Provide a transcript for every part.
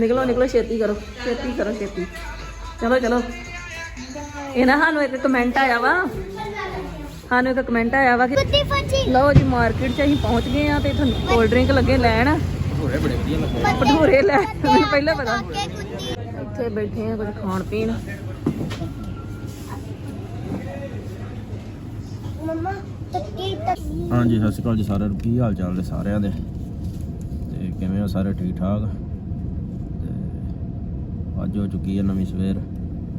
ਨਿਕਲੋ ਨਿਕਲੋ ਛੇਤੀ ਕਰੋ ਛੇਤੀ ਕਰੋ ਛੇਤੀ। ਚਲੋ ਚਲੋ। ਇਹ ਨਾ ਸਾਨੂੰ ਇੱਕ ਕਮੈਂਟ ਆਇਆ ਵਾ। ਸਾਨੂੰ ਇੱਕ ਕਮੈਂਟ ਆਇਆ ਵਾ ਕਿ ਲਓ ਜੀ ਮਾਰਕੀਟ 'ਚ ਅਸੀਂ ਪਹੁੰਚ ਗਏ ਆ ਤੇ ਤੁਹਾਨੂੰ ਕੋਲਡ ਡਰਿੰਕ ਲੱਗੇ ਲੈਣ। ਹੋਰੇ ਬੜੇ ਵਧੀਆ ਲੱਗੇ। ਭਟੂਰੇ ਲੈ ਮੈਨੂੰ ਪਹਿਲਾਂ ਪਤਾ। ਇੱਥੇ ਬੈਠੇ ਆ ਕੁਝ ਖਾਣ ਪੀਣ। ਮਮਾ ਤੱਕੀ ਤੱਕੀ ਹਾਂਜੀ ਸਤਿ ਸ਼੍ਰੀ ਅਕਾਲ ਜੀ ਸਾਰਿਆਂ ਨੂੰ। ਕੀ ਹਾਲ ਚਾਲ ਨੇ ਸਾਰਿਆਂ ਦੇ? ਤੇ ਕਿਵੇਂ ਹੋ ਸਾਰੇ? ਠੀਕ ਠਾਕ ਅੱਜ ਹੋ ਚੁੱਕੀ ਹੈ ਨਵੀਂ ਸਵੇਰ।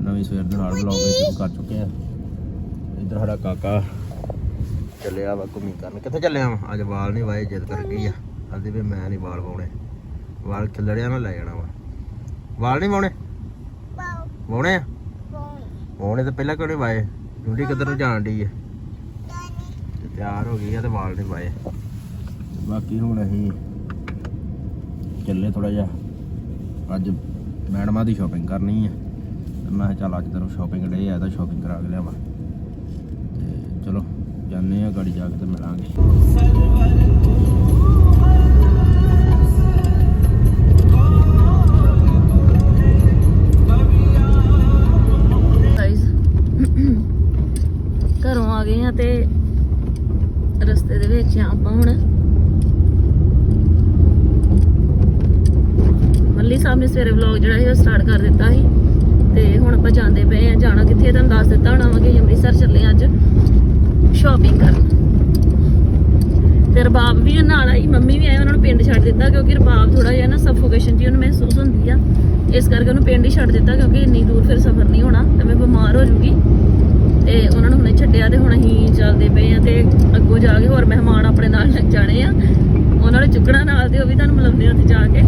ਨਵੀਂ ਸਵੇਰ ਦੇ ਨਾਲ ਵਲੌਗ ਸ਼ੁਰੂ ਕਰ ਚੁੱਕੇ ਆ। ਇੱਧਰ ਸਾਡਾ ਕਾਕਾ ਚੱਲਿਆ ਵਾ ਘੁੰਮੀ ਕਰਨ। ਕਿੱਥੇ ਚੱਲਿਆ ਵਾ? ਅੱਜ ਵਾਲ ਨਹੀਂ ਵਾਏ, ਜਿੱਦ ਕਰ ਗਈ ਆ। ਕਹਿੰਦੀ ਵੀ ਮੈਂ ਨਹੀਂ ਵਾਲ ਪਾਉਣੇ ਵਾਲ ਖਿਲੜਿਆ ਨਾ ਲੈ ਜਾਣਾ ਵਾ। ਵਾਲ ਨਹੀਂ ਪਾਉਣੇ ਪਾਉ ਪਾਉਣੇ ਆ? ਪਾਉ ਪਾਉਣੇ ਤਾਂ ਪਹਿਲਾਂ ਕਿਉਂ ਨਹੀਂ ਵਾਏ? ਡਿਊਟੀ ਕਿੱਧਰ ਨੂੰ ਜਾਣ ਡਈ ਹੈ ਤੇ ਤਿਆਰ ਹੋ ਗਈ ਆ ਤੇ ਵਾਲ ਨਹੀਂ ਪਾਏ ਬਾਕੀ ਹੁਣ ਅਸੀਂ ਚੱਲੇ ਥੋੜਾ ਜਿਹਾ। ਅੱਜ ਮੈਡਮਾਂ ਦੀ ਸ਼ਾਪਿੰਗ ਕਰਨੀ ਹੈ ਤੇ ਮੈਂ ਕਿਹਾ ਚੱਲ ਅੱਜ ਤੈਨੂੰ ਸ਼ਾਪਿੰਗ ਡੇ ਆ ਤਾਂ ਸ਼ਾਪਿੰਗ ਕਰਾ ਕੇ ਲਿਆਵਾਂ। ਤੇ ਚਲੋ, ਜਾਂਦੇ ਆ, ਗਾੜੀ ਜਾ ਕੇ ਤੇ ਮਿਲਾਂਗੇ। ਮੱਲੀ ਸਾਹਿਬ ਨੇ ਸਵੇਰੇ ਵਲੌਗ ਜਿਹੜਾ ਸੀ ਉਹ ਸਟਾਰਟ ਕਰ ਦਿੱਤਾ ਸੀ। ਤੇ ਹੁਣ ਆਪਾਂ ਜਾਂਦੇ ਪਏ ਆ ਜਾਣਾ ਕਿੱਥੇ ਤੁਹਾਨੂੰ ਦੱਸ ਦਿੱਤਾ ਹੋਣਾ ਵਾ ਕਿ ਅੰਮ੍ਰਿਤਸਰ ਚੱਲੇ ਅੱਜ ਸ਼ਾਪਿੰਗ ਕਰਨ। ਤੇ ਰਬਾਬ ਵੀ ਨਾਲ ਆਈ, ਮੰਮੀ ਵੀ ਆਏ, ਉਹਨਾਂ ਨੂੰ ਪਿੰਡ ਛੱਡ ਦਿੱਤਾ ਕਿਉਂਕਿ ਰਬਾਬ ਥੋੜਾ ਜਿਹਾ ਨਾ ਸਫੋਕੇਸ਼ਨ ਜੀ ਉਹਨੂੰ ਮਹਿਸੂਸ ਹੁੰਦੀ ਆ। ਇਸ ਕਰਕੇ ਉਹਨੂੰ ਪਿੰਡ ਹੀ ਛੱਡ ਦਿੱਤਾ ਕਿਉਂਕਿ ਇੰਨੀ ਦੂਰ ਫਿਰ ਸਫ਼ਰ ਨਹੀਂ ਹੋਣਾ ਤੇ ਮੈਂ ਬਿਮਾਰ ਹੋ ਜੂਗੀ। ਤੇ ਉਹਨਾਂ ਨੂੰ ਹੁਣੇ ਛੱਡਿਆ ਤੇ ਹੁਣ ਅਸੀਂ ਚੱਲਦੇ ਪਏ ਆ ਤੇ ਅੱਗੋਂ ਜਾ ਕੇ ਹੋਰ ਮਹਿਮਾਨ ਆਪਣੇ ਨਾਲ ਜਾਣੇ ਆ। ਉਹਨਾਂ ਨੂੰ ਚੁੱਕਣਾ ਨਾਲ ਤੇ ਉਹ ਵੀ ਤੁਹਾਨੂੰ ਮਿਲਾਉਂਦੇ ਆ ਉੱਥੇ ਜਾ ਕੇ।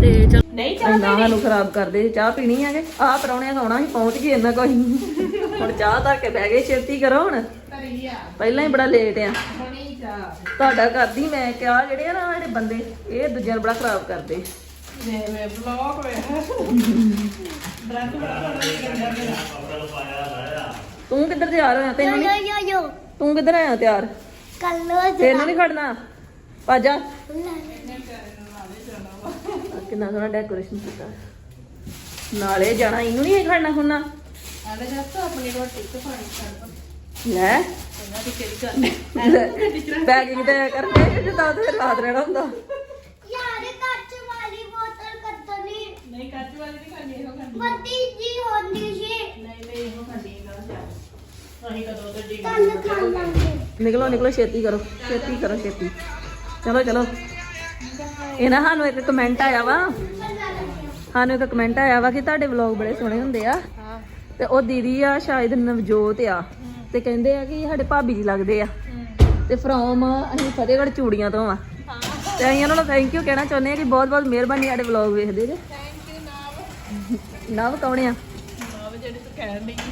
ਤੇ ਚਲ ਨਹੀਂ ਚਾਹ ਨਾ ਸਾਨੂੰ ਖਰਾਬ ਕਰਦੇ ਚਾਹ ਪੀਣੀ ਹੈਗੇ। ਆਹ ਪਰੌਣਿਆਂ ਖਾਣਾ ਅਸੀਂ ਪਹੁੰਚ ਗਏ ਇੰਨਾ ਕੋਈ। ਹੁਣ ਚਾਹ ਧਰ ਕੇ ਬਹਿ ਗਏ ਛੇਤੀ ਕਰੋ ਹੁਣ। ਪਹਿਲਾਂ ਹੀ ਬੜਾ ਲੇਟ ਆ। ਤੁਹਾਡਾ ਕਰਦੀ ਮੈਂ ਕਿਹਾ ਜਿਹੜੇ ਆ ਨਾ ਜਿਹੜੇ ਬੰਦੇ ਇਹ ਦੂਜਿਆਂ ਨੂੰ ਬੜਾ ਖਰਾਬ ਕਰਦੇ। ਤੂੰ ਕਿੱਧਰ ਤਿਆਰ ਹੋਇਆ ਤੈਨੂੰ ਨਹੀਂ ਯੋ ਯੋ ਤੂੰ ਕਿੱਧਰ ਆਇਆ ਤਿਆਰ? ਕੱਲੋ ਤੈਨੂੰ ਨਹੀਂ ਖੜਨਾ? ਪਾਜਾ ਕਿੰਨਾ ਸੋਹਣਾ ਡੈਕੋਰੇਸ਼ਨ ਕੀਤਾ। ਨਾਲੇ ਜਾਣਾ ਇਹਨੂੰ ਨਹੀਂ ਖੜਨਾ ਹੁੰਨਾ ਲੈ। ਪੈਕਿੰਗ ਤੇ ਕਰਕੇ ਜਿੱਦਾਂ ਤੇ ਰਾਤ ਰਹਿਣਾ ਹੁੰਦਾ। ਯਾਰ ਕੱਚ ਵਾਲੀ ਬੋਤਲ ਕੱਟਣੀ ਨਹੀਂ ਕੱਚ ਵਾਲੀ ਨਹੀਂ ਖਾਣੀ ਇਹੋ ਖਾਣੀ ਵੱਡੀ ਜੀ ਹੁੰਦੀ ਸੀ। ਨਹੀਂ ਨਹੀਂ ਇਹੋ ਖਾਣੀ ਅਸੀਂ ਕਦੋਂ ਤੇ ਜੀ ਖਾ ਲਾਂਗੇ। ਨਿਕਲੋ ਨਿਕਲੋ ਛੇਤੀ ਕਰੋ। ਛੇਤੀ ਕਰੋ ਛੇਤੀ। ਚਲੋ ਚਲੋ। ਇਹ ਨਾ ਸਾਨੂੰ ਇੱਕ ਕਮੈਂਟ ਆਇਆ ਵਾ। ਸਾਨੂੰ ਇੱਕ ਕਮੈਂਟ ਆਇਆ ਵਾ ਕਿ ਤੁਹਾਡੇ ਵਲੌਗ ਬੜੇ ਸੋਹਣੇ ਹੁੰਦੇ ਆ। ਤੇ ਉਹ ਦੀਦੀ ਆ ਸ਼ਾਇਦ ਨਵਜੋਤ ਆ। ਤੇ ਕਹਿੰਦੇ ਆ ਕਿ ਸਾਡੇ ਭਾਬੀ ਜੀ ਲੱਗਦੇ ਆ। ਤੇ ਫਰੋਮ ਅਸੀਂ ਫਤਿਹਗੜ੍ਹ ਚੂੜੀਆਂ ਤੋਂ ਆ। ਤੇ ਅਸੀਂ ਉਹਨਾਂ ਨੂੰ ਥੈਂਕ ਯੂ ਕਹਿਣਾ ਚਾਹੁੰਦੇ ਆ ਕਿ ਬਹੁਤ ਬਹੁਤ ਮਿਹਰਬਾਨੀ ਸਾਡੇ ਵਲੌਗ ਵੇਖਦੇ ਜੇ। ਨਵ ਕੌਣ ਆ?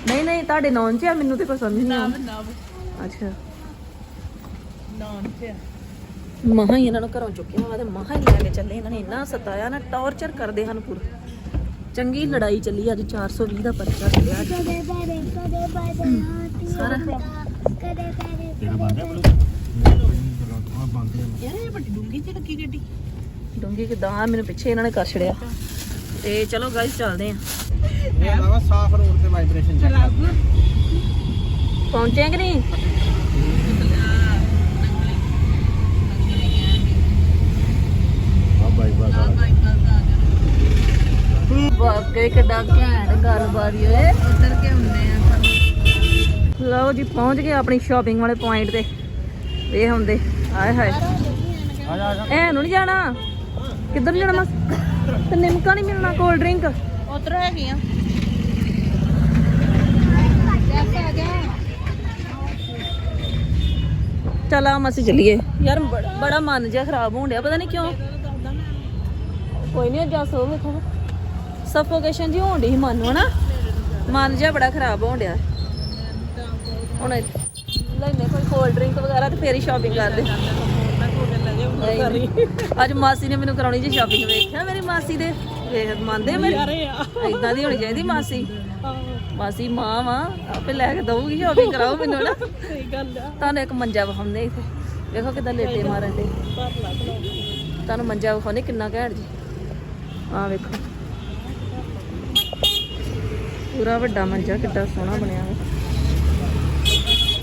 ਨਹੀਂ ਨਹੀਂ ਤੁਹਾਡੇ ਨੌਨ ਚ ਆ ਮੈਨੂੰ ਤੇ ਕੋਈ ਸਮਝ ਨਹੀਂ ਆਉਂਦੀ। ਅੱਛਾ। ਮਹਾ ਹੀ ਇਹਨਾਂ ਨੂੰ ਘਰੋਂ ਚੁੱਕਿਆ ਵਾ ਤੇ ਮਹਾ ਹੀ ਲੈ ਕੇ ਚੱਲੇ ਇਹਨਾਂ ਨੇ ਇੰਨਾ ਸਤਾਇਆ ਨਾ ਟੌਰਚਰ ਕਰਦੇ ਹਨ ਪੂਰਾ। ਚੰਗੀ ਲੜਾਈ ਚੱਲੀ ਅੱਜ 420 ਦਾ ਪਰਚਾ ਚੱਲਿਆ। ਅੱਜ ਕਦੇ ਬਾਰੇ ਕਦੇ ਬਾਰੇ ਸਾਰਾ ਕਦੇ ਕਦੇ ਤੇਰਾ ਬੰਦ ਹੈ ਬਲੂ? ਬੰਦ ਹੈ ਯਾਰ ਇਹ ਵੱਡੀ ਡੂੰਗੀ ਚ ਲੱਗੀ ਗੱਡੀ। ਡੂੰਗੀ ਕਿਦਾਂ ਆ ਮੈਨੂੰ ਪਿੱਛੇ ਇਹਨਾਂ ਨੇ ਕਰ ਛੜਿਆ ਤੇ ਚਲੋ ਗਾਇਸ ਚੱਲਦੇ ਆ ਇਹ ਆਵਾ ਸਾਫ਼ ਰੋਡ ਤੇ ਵਾਈਬ੍ਰੇਸ਼ਨ ਚੈੱਕ ਪਹੁੰਚੇ ਕਿ ਨਹੀਂ? ਵਾਕਈ ਕਿੱਡਾ ਘੈਂਟ ਗੱਲਬਾਤ ਈ ਓਏ ਉਧਰ ਕੇ ਹੁੰਦੇ ਆ ਲਓ ਜੀ ਪਹੁੰਚ ਗਏ ਆਪਣੀ ਸ਼ਾਪਿੰਗ ਵਾਲੇ ਪੁਆਇੰਟ ਤੇ। ਵੇਖ ਹੁੰਦੇ। ਆਏ ਹਾਏ। ਆ ਜਾ ਆ ਜਾ ਐ ਨੂੰ ਨਹੀਂ ਜਾਣਾ? ਕਿੱਧਰ ਨੂੰ ਜਾਣਾ? ਮਸ ਤੇ ਨਿਮਕਾ ਨਹੀਂ ਮਿਲਣਾ ਕੋਲਡ ਡਰਿੰਕ ਉਧਰ ਹੈਗੀਆਂ ਚੱਲ ਆ ਮਸੀ ਚੱਲੀਏ। ਯਾਰ ਬੜਾ- ਬੜਾ ਮਨ ਜਿਹਾ ਖਰਾਬ ਹੋਣ ਡਿਆ ਪਤਾ ਨਹੀਂ ਕਿਉਂ। ਕੋਈ ਨਹੀਂ ਜਾ ਸੋ ਵੇਖੋ ਸਫੋਕੇਸ਼ਨ ਜੀ ਹੋਣ ਸੀ ਮਨ ਨੂੰ ਹਨਾ? ਮਨ ਜਿਹਾ ਬੜਾ ਖਰਾਬ ਹੋਣ ਡਿਆ। ਹੁਣ ਲੈਨੇ ਕੋਈ ਕੋਲਡ ਡਰਿੰਕ ਵਗੈਰਾ ਤੇ ਫੇਰ ਹੀ ਸ਼ਾਪਿੰਗ ਕਰਦੇ ਅੱਜ ਮਾਸੀ ਨੇ ਮੈਨੂੰ ਕਰਾਉਣੀ ਜੀ ਸ਼ਾਪਿੰਗ ਵੇਖਿਆ ਮੇਰੀ ਮਾਸੀ ਦੇ? ਵੇਖ ਮੰਨਦੇ ਮੇਰੇ? ਇਦਾਂ ਦੀ ਹੋਣੀ ਚਾਹੀਦੀ ਮਾਸੀ। ਮਾਸੀ ਮਾਂ ਵਾ ਆਪੇ ਲੈ ਕੇ ਦਊਗੀ ਸ਼ਾਪਿੰਗ ਕਰਾਓ ਮੈਨੂੰ ਨਾ ਸਹੀ ਗੱਲ ਆ। ਤੁਹਾਨੂੰ ਇੱਕ ਮੰਜਾ ਵਿਖਾਉਂਦੇ ਇੱਥੇ। ਵੇਖੋ ਕਿਦਾਂ ਲੇਟੇ ਮਾਰਨ ਦੇ। ਤੁਹਾਨੂੰ ਮੰਜਾ ਵਿਖਾਉਂਦੇ ਕਿੰਨਾ ਘੈਂਟ ਜੀ। ਆ ਵੇਖੋ। ਪੂਰਾ ਵੱਡਾ ਮੰਜਾ ਕਿੱਡਾ ਸੋਹਣਾ ਬਣਿਆ ਵਾ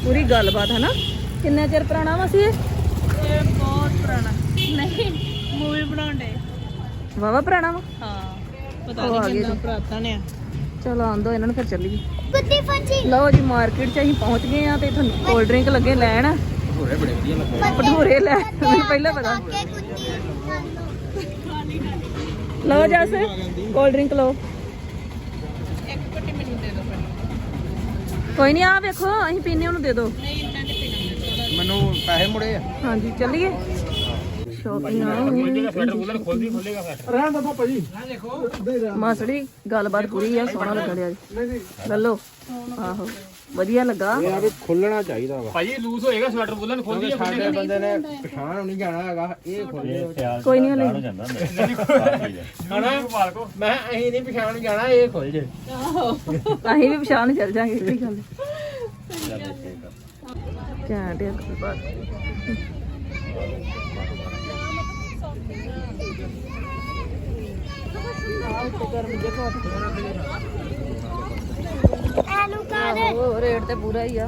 ਪੂਰੀ ਗੱਲਬਾਤ ਹੈ ਨਾ? ਕਿੰਨੇ ਚਿਰ ਪੁਰਾਣਾ ਵਾ ਸੀ ਇਹ? ਇਹ ਬਹੁਤ ਪੁਰਾਣਾ। ਨਹੀਂ ਮੂਵੀ ਬਣਾਉਂਦੇ ਵਾਵਾ ਪੁਰਾਣਾ ਵਾ? ਹਾਂ ਪਤਾ ਨਹੀਂ ਕਿੰਨਾ। ਪੁਰਾਤਨ ਆ। ਚਲੋ ਆਂਦੋ ਇਹਨਾਂ ਨੂੰ ਫਿਰ ਚੱਲੀਏ। ਕੁੱਤੀ ਫੱਜੀ। ਲਓ ਜੀ ਮਾਰਕੀਟ 'ਚ ਅਸੀਂ ਪਹੁੰਚ ਗਏ ਆ ਤੇ ਤੁਹਾਨੂੰ ਕੋਲਡ ਡਰਿੰਕ ਲੱਗੇ ਲੈਣ। ਭੂਰੇ ਬੜੇ ਵਧੀਆ ਲੱਗੇ। ਭਟੂਰੇ ਲੈ ਮੈਨੂੰ ਪਹਿਲਾਂ ਪਤਾ। ਲਓ ਜਸ ਕੋਲਡ ਡਰਿੰਕ ਲਓ ਇੱਕ ਪੱਟੀ ਮੈਨੂੰ ਦੇ ਦਿਓ ਪਹਿਲਾਂ ਕੋਈ ਨਹੀਂ ਆ ਵੇਖੋ ਅਸੀਂ ਪੀਨੇ ਉਹਨੂੰ ਦੇ ਦਿਓ ਨਹੀਂ ਇੰਨਾ ਨਹੀਂ ਪੀਣਾ ਥੋੜਾ ਮੈਨੂੰ ਪੈਸੇ ਮੁੜੇ ਆ। ਹਾਂਜੀ ਚੱਲੀਏ। ਸ਼ਾਪਿੰਗ ਆ ਰਹਿਣ ਦੋ ਭਾਜੀ। ਮਾਸੜੀ ਗੱਲਬਾਤ ਪੂਰੀ ਆ ਸੋਹਣਾ ਲੱਗਾ ਜੀ। ਆਹੋ। ਵਧੀਆ ਲੱਗਾ। ਯਾਰ ਖੁੱਲਣਾ ਚਾਹੀਦਾ ਵਾ। ਭਾਜੀ ਲੂਸ ਹੋਏਗਾ ਸਵੈਟਰ ਬੁੱਲਨ ਖੋਲਦੀ ਸਾਡੇ ਬੰਦੇ ਨੇ ਪਛਾਣ ਨਹੀਂ ਜਾਣਾ ਹੈਗਾ ਇਹ ਖੁੱਲੇ ਕੋਈ ਨਹੀਂ ਹਲੇ ਹਣਾ ਪਾਲ ਕੋ ਮੈਂ ਅਸੀਂ ਨਹੀਂ ਪਛਾਣ ਜਾਣਾ ਇਹ ਖੁੱਲ ਜੇ। ਅਸੀਂ ਵੀ ਪਛਾਣ ਚੱਲ ਜਾਾਂਗੇ ਕਿਹੜੀ ਗੱਲ। ਘੈਂਟ ਆ ਗੱਲਬਾਤ ਐਨੂੰ ਕਰ ਆਹੋ ਰੇਟ ਤੇ ਪੂਰਾ ਹੀ ਆ।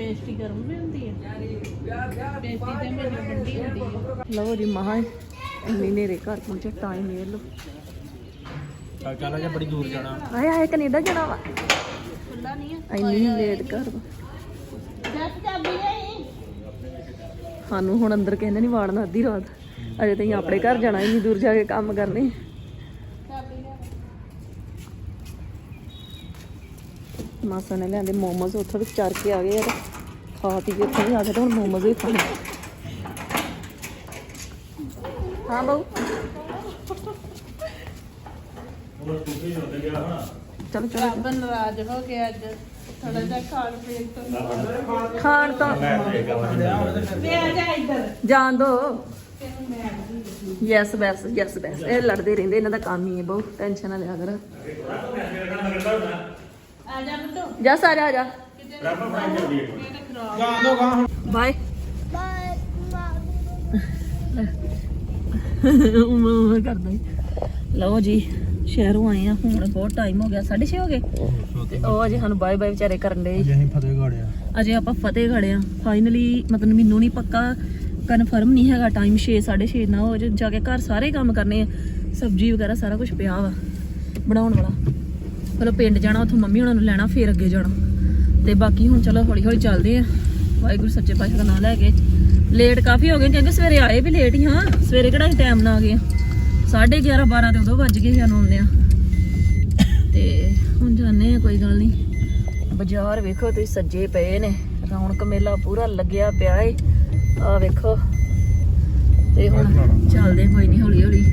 ਪੇਸਟੀ ਗਰਮ ਵੀ ਹੁੰਦੀ ਹੈ। ਪੇਸਟੀ ਤੇ ਮੇਰੇ ਠੰਡੀ ਹੁੰਦੀ ਹੈ। ਲਓ ਜੀ ਮਹਾ ਇੰਨੀ ਨੇਰੇ ਘਰ ਪਹੁੰਚੇ ਟਾਈਮ ਵੇਖ ਲਓ। ਚੱਲ ਚੱਲ ਜਾ ਬੜੀ ਦੂਰ ਜਾਣਾ। ਆਏ ਆਏ ਕੈਨੇਡਾ ਜਾਣਾ ਵਾ। ਖੁੱਲਾ ਨਹੀਂ ਹੈ। ਇੰਨੀ ਲੇਟ ਘਰ ਵਾ। ਜੱਟ ਚਾਬੀ ਲਈ ਸਾਨੂੰ ਹੁਣ ਅੰਦਰ ਕਹਿੰਦੇ ਨਹੀਂ ਵਾੜਨਾ ਅੱਧੀ ਰਾਤ। ਅਜੇ ਤਾਂ ਆਪਣੇ ਘਰ ਜਾਣਾ ਇੰਨੀ ਦੂਰ ਜਾ ਕੇ ਕੰਮ ਕਰਨੇ ਚਾਬੀ ਲੈ ਮਾਸਾ ਨੇ ਲਿਆਂਦੇ ਮੋਮੋਜ਼ ਉੱਥੋਂ ਵੀ ਚਰ ਕੇ ਆ ਗਏ ਯਾਰ। ਖਾ ਪੀ ਕੇ ਉੱਥੇ ਵੀ ਆ ਗਏ ਤੇ ਹੁਣ ਮੋਮੋਜ਼ ਵੀ ਖਾਣੇ। ਹਾਂ ਬਾਊ। ਚਲੋ ਚਲੋ। ਰੱਬ ਨਾਰਾਜ਼ ਹੋ ਗਿਆ ਅੱਜ। ਥੋੜਾ ਜਿਹਾ ਖਾਣ ਪੀਣ ਤੋਂ। ਖਾਣ ਤੋਂ। ਵੇ ਆ ਜਾ ਇੱਧਰ। ਜਾਣ ਦੋ। ਯੈਸ ਬੈਸ ਯੈਸ ਬੈਸ ਇਹ ਲੜਦੇ ਰਹਿੰਦੇ ਇਹਨਾਂ ਦਾ ਕੰਮ ਹੀ ਹੈ ਬਹੁਤ ਟੈਨਸ਼ਨ ਨਾ ਲਿਆ ਕਰ। ਆ ਜਾ ਜਾ ਸਾਰੇ ਆ ਜਾ। ਬਾਏ बाय ਉਮਰ ਕਰਦਾ ਲਓ ਜੀ ਸ਼ਹਿਰੋਂ ਆਏ ਆ ਹੁਣ ਬਹੁਤ ਟਾਈਮ ਹੋ ਗਿਆ 6:30 ਹੋ ਗਏ। ਤੇ ਉਹ ਅਜੇ ਸਾਨੂੰ ਬਾਏ ਬਾਏ ਵਿਚਾਰੇ ਕਰਨ ਦੇ ਅਸੀਂ ਫਤਿਹਗੜ੍ਹ ਆ। ਅਜੇ ਆਪਾਂ ਫਤਿਹਗੜ੍ਹ ਆ। ਫਾਈਨਲੀ ਮਤਲਬ ਮੈਨੂੰ ਨਹੀਂ ਪੱਕਾ ਕਨਫਰਮ ਨਹੀਂ ਹੈਗਾ ਟਾਈਮ 6 6:30 ਨਾ ਹੋ ਜਾ ਕੇ ਘਰ ਸਾਰੇ ਕੰਮ ਕਰਨੇ ਆ। ਸਬਜ਼ੀ ਵਗੈਰਾ ਸਾਰਾ ਕੁਝ ਪਿਆ ਵਾ ਬਣਾਉਣ ਵਾਲਾ। ਪਹਿਲਾਂ ਪਿੰਡ ਜਾਣਾ ਉੱਥੋਂ ਮੰਮੀ ਉਹਨਾਂ ਨੂੰ ਲੈਣਾ ਫੇਰ ਅੱਗੇ ਜਾਣਾ। ਤੇ ਬਾਕੀ ਹੁਣ ਚਲੋ ਹੌਲੀ ਹੌਲੀ ਚੱਲਦੇ ਆ। ਵਾਹਿਗੁਰੂ ਸੱਚੇ ਪਾਤਸ਼ਾਹ ਦਾ ਨਾਮ ਲੈ ਕੇ। ਲੇਟ ਕਾਫੀ ਹੋ ਗਏ ਕਿਉਂਕਿ ਸਵੇਰੇ ਆਏ ਵੀ ਲੇਟ ਹੀ ਹਾਂ। ਸਵੇਰੇ ਕਿਹੜਾ ਟਾਈਮ ਨਾਲ ਆ ਗਏ 11:30 12 ਤੇ ਉਦੋਂ ਵੱਜ ਗਏ ਸਾਨੂੰ ਆਉਂਦੇ ਆ। ਤੇ ਹੁਣ ਜਾਂਦੇ ਆ ਕੋਈ ਗੱਲ ਨਹੀਂ। ਬਾਜ਼ਾਰ ਵੇਖੋ ਤੁਸੀਂ ਸੱਜੇ ਪਏ ਨੇ। ਰੌਣਕ ਮੇਲਾ ਪੂਰਾ ਲੱਗਿਆ ਪਿਆ ਏ। ਆ ਵੇਖੋ। ਤੇ ਹੁਣ ਚੱਲਦੇ ਕੋਈ ਨਹੀਂ ਹੌਲੀ ਹੌਲੀ